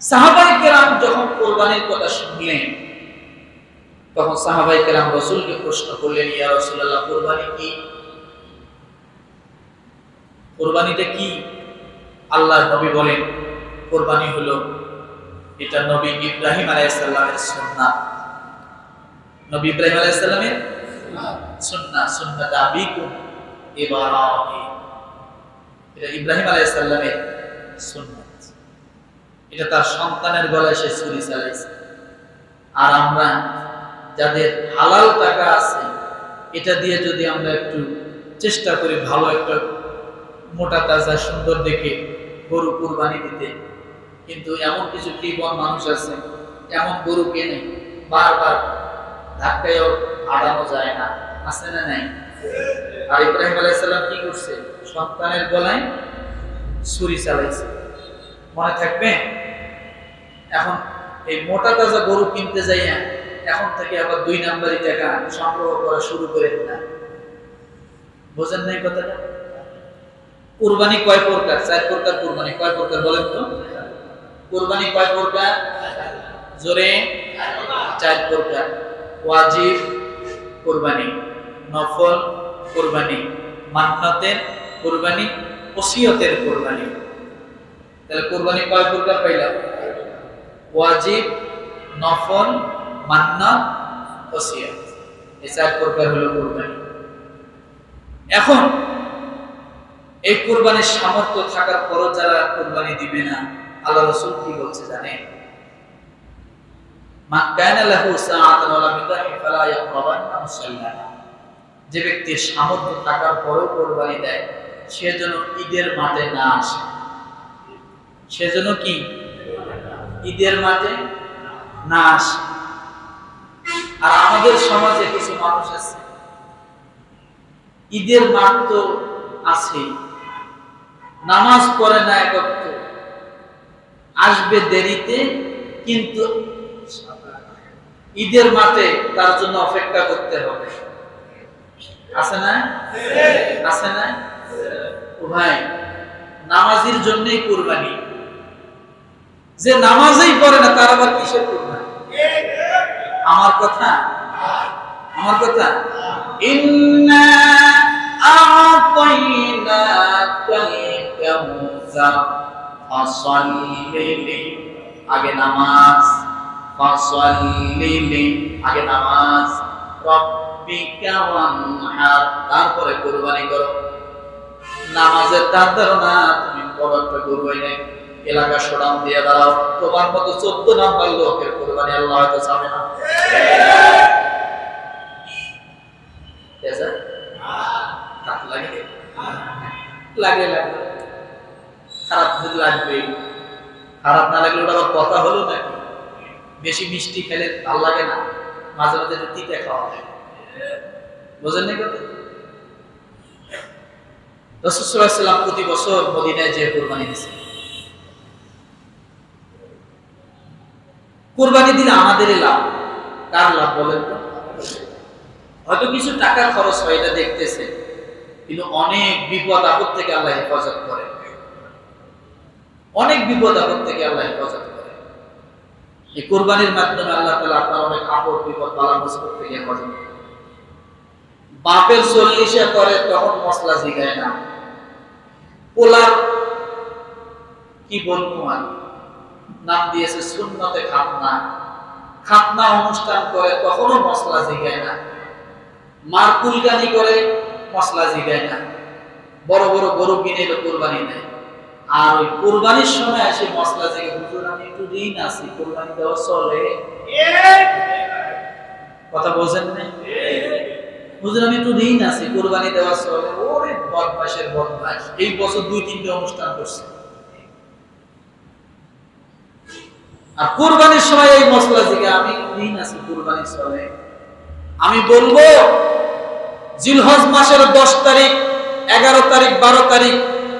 সাহাবাই কেরাম যখন কোরবানির কথা শুনলেন, তখন সাহাবাই রসুলকে প্রশ্ন করলেন, ইয়া রসুল্লাহ কোরবানি কি? কোরবানিটা কি? আল্লাহ নবী বলেন, কোরবানি হলো এটা নবী ইব্রাহিম আলাইসাল্লামের সুন্না নবী ইব্রাহিম আলাইসাল্লামের সুন্না সুন্নাত আবিকুম ইব্রাহিম এটা ইব্রাহিম আলাইসাল্লামের সুন্নাত এটা তার সন্তানের গলায় সে ছুরি চালাইছে। আর আমরা যাদের হালাল টাকা আছে, এটা দিয়ে যদি আমরা একটু চেষ্টা করি ভালো একটা মোটা, তাজা, সুন্দর দেখে গরু কুরবানি দিতে। কিন্তু এমন কিছু কৃপণ মানুষ আছে, এমন গরু কেনে, বারবার ধাক্কায়ও আড়ানো যায় না। আছে না নাই? আর ইব্রাহিম আলাইসাল্লাম কি করছে? সন্তানের গলায় ছুরি চালাইছে। মনে থাকবে? এখন এই মোটা তাজা গরু কিনতে যাইয়া এখন থেকে আবার দুই নাম্বারই টাকা সংগ্রহ করা শুরু করে না বোঝেন নাই কথাটা? কুরবানি কয় প্রকার? চার প্রকার কুরবানি। কয় প্রকার বলেন তো? কুরবানি কয় প্রকার? জোরে? চার প্রকার। ওয়াজিব, কুরবানি। নফল, কুরবানি। মান্নতের কুরবানি, ওসিয়তের কুরবানি। তাহলে কুরবানি কয় প্রকার পাইলাম? ওয়াজিব, নফল মান্নাত ওসিয়ত এই চার প্রকার হলো কুরবানি। এখন, এই কোরবানির সামর্থ্য থাকার পরও যারা কোরবানি দিবে না, আল্লাহ রসুল কি বলছে জানেন? যে ব্যক্তির সামর্থ্য থাকার পরেও কোরবানি দেয়, সে যেন ঈদের মাঠে না আসে। সে যেন কি? ঈদের মাঠে না আসে। আর আমাদের সমাজে কিছু মানুষ আছে। ঈদের মাঠ তো আছেই। নামাজ পড়ে না একত্র আসবে দেরিতে কিন্তু ঈদের মাঠে তার জন্য অপেক্ষা করতে হবে। আছে না? আছে। না? ভাই নামাজির জন্যই কোরবানি। যে নামাজই পড়ে না, তার আবার কিসের আমার কথা? আমার কথা? ইন্না আগে নামাজ আগে নামাজ তারপরে কুরবানি করো। নামাজের তার ধারণা, তুমি বড় একটা গরু এনে এলাকা সরাম দিয়ে দাঁড়াও। তোমার মতো চোদ্দ নাম্বার লোকের কোরবানি আল্লাহ হয়তো চাবে না। খারাপ না লাগলে ওটা কথা হলো বেশি মিষ্টি খেলে ভালো লাগে না। মাঝে মাঝে তিতে খাওয়া বোঝেন প্রতি বছর মদিনায় যে কোরবানি দিছে। কোরবানি দিলে আমাদেরই লাভ। কার লাভ বলেন তো? হয়তো কিছু টাকা খরচ হয়, এটা দেখতেছে কিন্তু অনেক বিপদ আপদ থেকে আল্লাহ হেফাজত করে অনেক বিপদ আপদ থেকে আল্লাহ হেফাজত করে এই কোরবানির মাধ্যমে আল্লাহ তালা আপনার অনেক আপদ, বিপদ বালা মুসিবত থেকে হেফাজত করে বাপের চল্লিশে করে, তখন মশলা জিগায় না। পোলার কি বলব আর নাম দিয়েছে শূন্যতে খাতনা। খাতনা অনুষ্ঠান করে তখনও মশলা জিগায় না। মার কুলগানি করে মশলা জিগায় না। বড় বড় গরু কিনে এলো কোরবানি নেয় আর ওই কোরবানির সময় এসে মশলা জেগে হুজুর, আমি একটু ঋণ আছি, কোরবানি দেওয়া চলে। কথা বোঝেন না? হুজুর, আমি একটু ঋণ আছি, কোরবানি দেওয়া চলে। ওরে বদমাসের বদমাস এই বছর দুই তিনটে অনুষ্ঠান করছে। আর কোরবানির সময় এই মশলা থেকে আমি ঋণ আছি কোরবানির সময়। আমি বলব, জিলহজ মাসের দশ তারিখ, এগারো তারিখ, বারো তারিখ,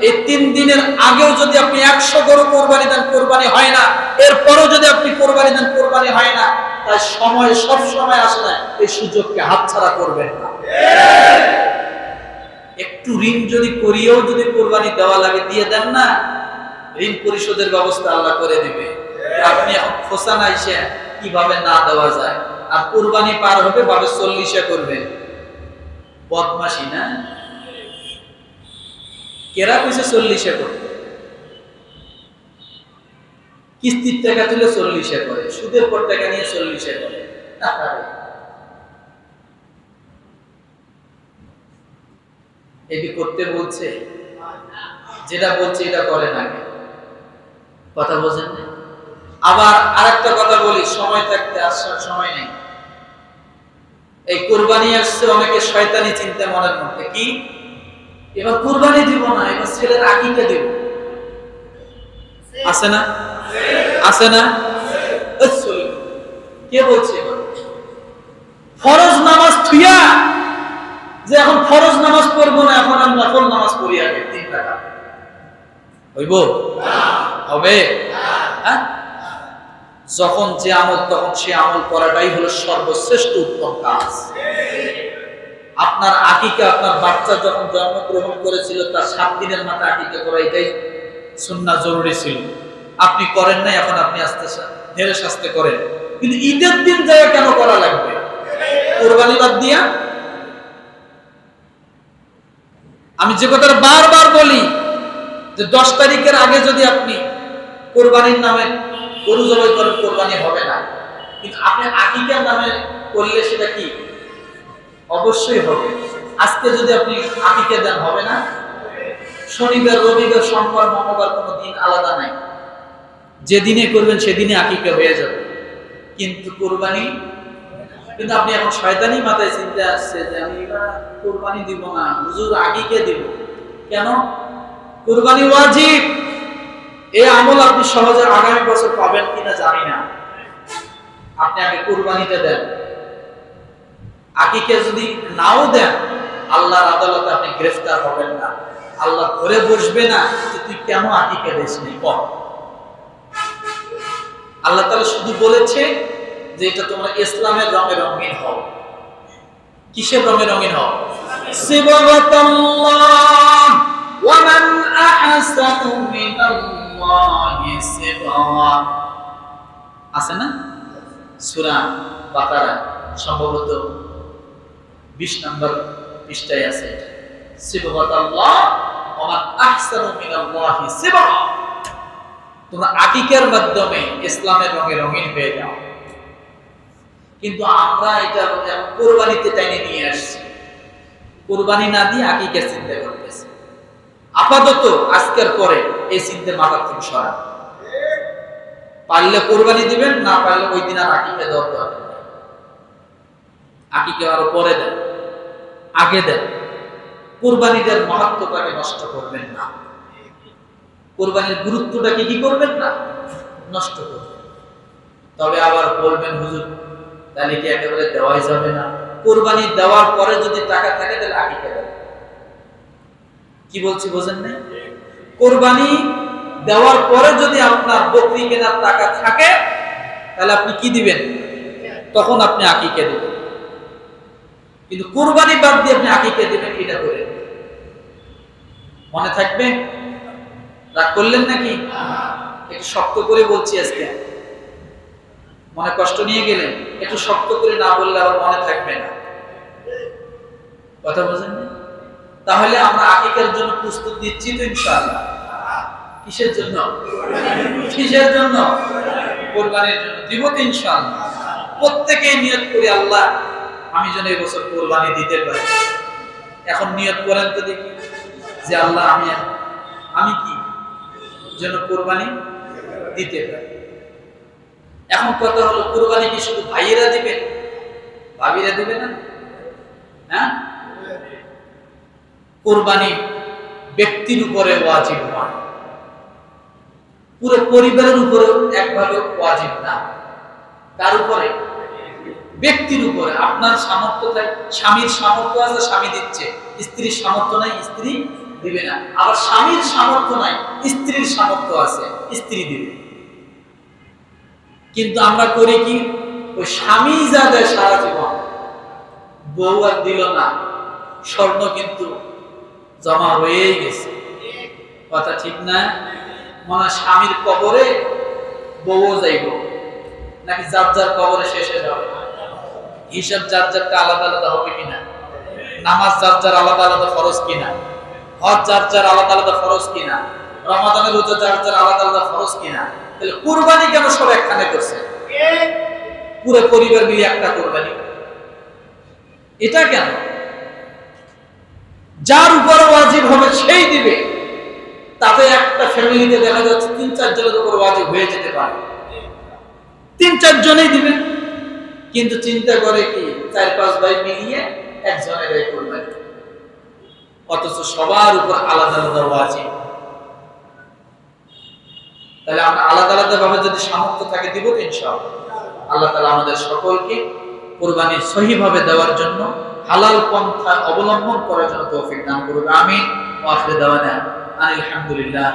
এই তিন দিনের আগেও যদি আপনি একশো গরু কোরবানি দেন, কোরবানি হয় না। এরপরও যদি আপনি কোরবানি দেন, কোরবানি হয় না। তাই সময় সব সময় আসে না, এই সুযোগকে হাতছাড়া করবেন না। একটু ঋণ যদি করিয়েও যদি কোরবানি দেওয়া লাগে, দিয়ে দেন না, ঋণ পরিশোধের ব্যবস্থা আল্লাহ করে দেবে। আপনি নাইসে কীভাবে না দেওয়া যায়? আর কুরবানি পার হবে ভাবে চল্লিশে করবেন বদমাসি না? কেরা কইছে চল্লিশে করতে কিস্তির টাকা তুলে চল্লিশে করে, সুদের পর টাকা নিয়ে চল্লিশে করে। এটি করতে বলছে? যেটা বলছে এটা করে না কথা বোঝেন না? আবার আরেকটা কথা বলি সময় থাকতে আসার সময় নেই। এই কুরবানি আসছে অনেকে শয়তানি চিন্তা মনের মধ্যে। কি? এবার কুরবানি দিব না এবার ছেলের আকিকে দিব। আছে না? আছে না। কে বলছে? ফরজ নামাজ থুইয়া যে এখন ফরজ নামাজ পড়ব না এখন আমি নফল নামাজ পড়ি আগে তিন টাকা হইব? হবে? হ্যাঁ? যখন যে আমল, তখন সে আমল করাটাই হলো সর্বশ্রেষ্ঠ উত্তম কাজ। আপনার আকিকা, আপনার বাচ্চা যখন জন্মগ্রহণ করেছিল, তার সাত দিনের মাথায় আকিকা করা এটাই সুন্না জরুরি ছিল। আপনি করেন নাই, এখন আপনি আস্তে ধীরে সাস্তে করেন। কিন্তু ঈদের দিন যায় কেন করা লাগবে? কোরবানি বাদ দিয়া? আমি যে কথাটা বারবার বলি, যে দশ তারিখের আগে যদি আপনি কোরবানির নামে গরু জবাই করেন কোরবানি হবে না। কিন্তু আপনি আকিকার নামে করলে সেটা কি? অবশ্যই হবে। আজকে যদি আপনি আকিকা দেন, হবে না? শনিবার, রবিবার, সোমবার, মঙ্গলবার কোনো দিন আলাদা নাই। যেদিনে করবেন, সেদিনে আকিকা হয়ে যাবে। কিন্তু কোরবানি, কিন্তু আপনি এখন শয়তানি মাথায় চিন্তা আসছে যে আমি এবার কোরবানি দিব না। হুজুর, আকিকে দিব। কেন? কোরবানি ওয়াজিব। এই আমল আপনি সহজে আগামী বছর পাবেন কিনা জানি না। আপনি আগে কোরবানিটা দেন। আকিকে যদি নাও দেন, আল্লাহর আদালতে আপনি গ্রেফতার হবেন না। আল্লাহ ধরে বসবে না যে তুই কেন আকিকে দিস কর। আল্লাহ তাআলা শুধু বলেছে যে এটা তোমরা ইসলামের রঙে রঙিন হও। কিসের রঙে রঙিন হও? সিবগাতাল্লাহ ওয়া মান আহসানু মিনাল্লাহি সিবগা আছে না? সম্ভবত 20 নম্বর পৃষ্ঠায় আছে মাধ্যমে ইসলামের রঙে রঙিন হয়ে যাও। কিন্তু আমরা এটা কোরবানিতে টাইনে নিয়ে আসছি। কোরবানি না দিয়ে আকিকের চিন্তা করতেছি। আপাতত আজকের পরে এই চিন্তা মাথার থেকে সরান। পারলে কোরবানি দিবেন, না পারলে ওই দিন আর আকিকে দেওয়ার দরকার নেই। আকিকে আরও পরে দেন, আগে দেন। কোরবানিদের মহত্বটাকে নষ্ট করবেন না। কোরবানির গুরুত্বটাকে কি করবেন না? নষ্ট করবেন। তবে আবার বলবেন, হুজুর, তাহলে কি একেবারে দেওয়াই যাবে না? কোরবানি দেওয়ার পরে যদি টাকা থাকে, তাহলে আকিকা দেন। কি বলছি বোঝেন না কোরবানি দেওয়ার পরে যদি আপনার বকরি কেনার টাকা থাকে, তাহলে আপনি কি দিবেন? তখন আপনি আকিকে দিবেন। কিন্তু কোরবানি বাদ দিয়ে আপনি আকিকে দিবেন, এটা করে। মনে থাকবে? রাগ করলেন নাকি? একটু শক্ত করে বলছি আজকে। মনে কষ্ট নিয়ে গেলেন? একটু শক্ত করে না বললে আবার মনে থাকবে না। কথা বুঝেন? তাহলে আমরা আকিকার জন্য প্রস্তুত দিচ্ছি তো ইনশাআল্লাহ। কিসের জন্য? কিসের জন্য? কোরবানির জন্য। দিব তো ইনশাআল্লাহ। প্রত্যেকেই নিয়ত করি, আল্লাহ, আমি যেন এই বছর কোরবানি দিতে পারি। এখন নিয়ত করেন তো দেখি, যে আল্লাহ, আমি আমি কি যেন কোরবানি দিতে পারি? এখন কথা হলো, কোরবানি কি শুধু ভাইয়েরা দিবে? ভাবিরা দিবে না? হ্যাঁ? কোরবানি ব্যক্তির উপরে ওয়াজিব নয় পুরো পরিবারের উপরে একভাবে ওয়াজিব না। তার উপরে, ব্যক্তির উপরে, আপনার সামর্থ্য স্বামীর সামর্থ্য আছে, স্বামী দিচ্ছে। স্ত্রীর সামর্থ্য নাই, স্ত্রী দিবে না। আবার স্বামীর সামর্থ্য নাই, স্ত্রীর সামর্থ্য আছে, স্ত্রী দিবে। কিন্তু আমরা করি কি? ওই স্বামী যা দেয় সারা জীবন, বউ আর দিল না। স্বর্ণ কিন্তু জমা হয়েই গেছে। কথা ঠিক না? মনে স্বামীর কবরে বউও যাইব। নাকি যার যার কবরে শেষে যাবে? হিসাব যার যারটা আলাদা আলাদা হবে কিনা? নামাজ যার যার আলাদা আলাদা ফরজ কিনা? হজ যার যার আলাদা আলাদা ফরজ কিনা? রমাদানের রোজা যার যার আলাদা আলাদা ফরজ কিনা? তাহলে কুরবানি কেন সব একখানে করছে? পুরো পরিবার মিলে একটা কোরবানি। এটা কেন? যার উপর ওয়াজিব হবে সেই দিবে। তাতে একটা ফ্যামিলিতে দেখা যাচ্ছে তিন চারজনের উপর ওয়াজিব হয়ে যেতে পারে। তিন চারজনেই দিবে। কিন্তু চিন্তা করে কি, চার পাঁচ ভাই মিলিয়ে একজনের এই কোরবানি অথচ সবার উপর আলাদা আলাদা ওয়াজিব। তাহলে আমরা আলাদা আলাদা ভাবে যদি সামর্থ্য থাকে দিব ইনশাআল্লাহ। আল্লাহ তালা আমাদের সকলকে কোরবানি সহিভাবে দেওয়ার জন্য হালাল পন্থা অবলম্বন করার জন্য তৌফিক দান করবে আমি আলহামদুলিল্লাহ